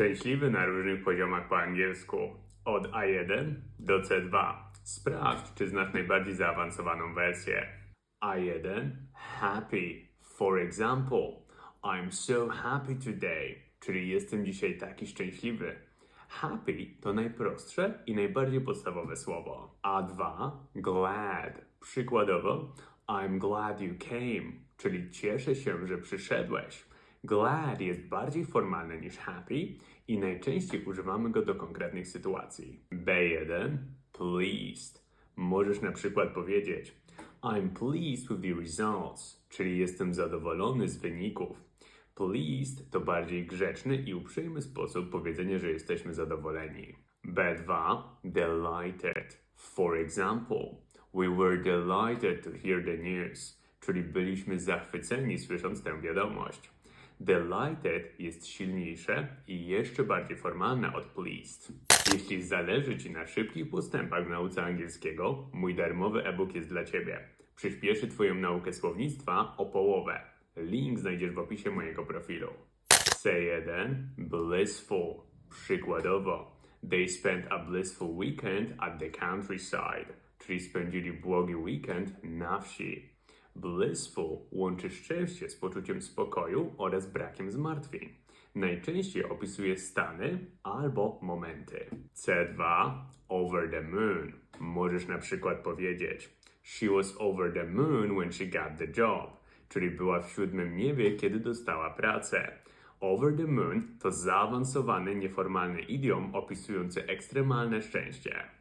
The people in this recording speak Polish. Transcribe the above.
Szczęśliwy na różnych poziomach po angielsku. Od A1 do C2. Sprawdź, czy znasz najbardziej zaawansowaną wersję. A1 Happy. For example, I'm so happy today, czyli jestem dzisiaj taki szczęśliwy. Happy to najprostsze i najbardziej podstawowe słowo. A2 Glad. Przykładowo, I'm glad you came, czyli cieszę się, że przyszedłeś. Glad jest bardziej formalny niż happy i najczęściej używamy go do konkretnych sytuacji. B1 Pleased. Możesz na przykład powiedzieć I'm pleased with the results, czyli jestem zadowolony z wyników. Pleased to bardziej grzeczny i uprzejmy sposób powiedzenia, że jesteśmy zadowoleni. B2 Delighted. For example, we were delighted to hear the news, czyli byliśmy zachwyceni słysząc tę wiadomość. Delighted jest silniejsze i jeszcze bardziej formalne od pleased. Jeśli zależy Ci na szybkich postępach w nauce angielskiego, mój darmowy e-book jest dla Ciebie. Przyspieszy Twoją naukę słownictwa o połowę. Link znajdziesz w opisie mojego profilu. C1 Blissful. Przykładowo, they spent a blissful weekend at the countryside, czyli spędzili błogi weekend na wsi. Blissful łączy szczęście z poczuciem spokoju oraz brakiem zmartwień. Najczęściej opisuje stany albo momenty. C2 Over the moon. Możesz na przykład powiedzieć She was over the moon when she got the job, czyli była w siódmym niebie, kiedy dostała pracę. Over the moon to zaawansowany, nieformalny idiom opisujący ekstremalne szczęście.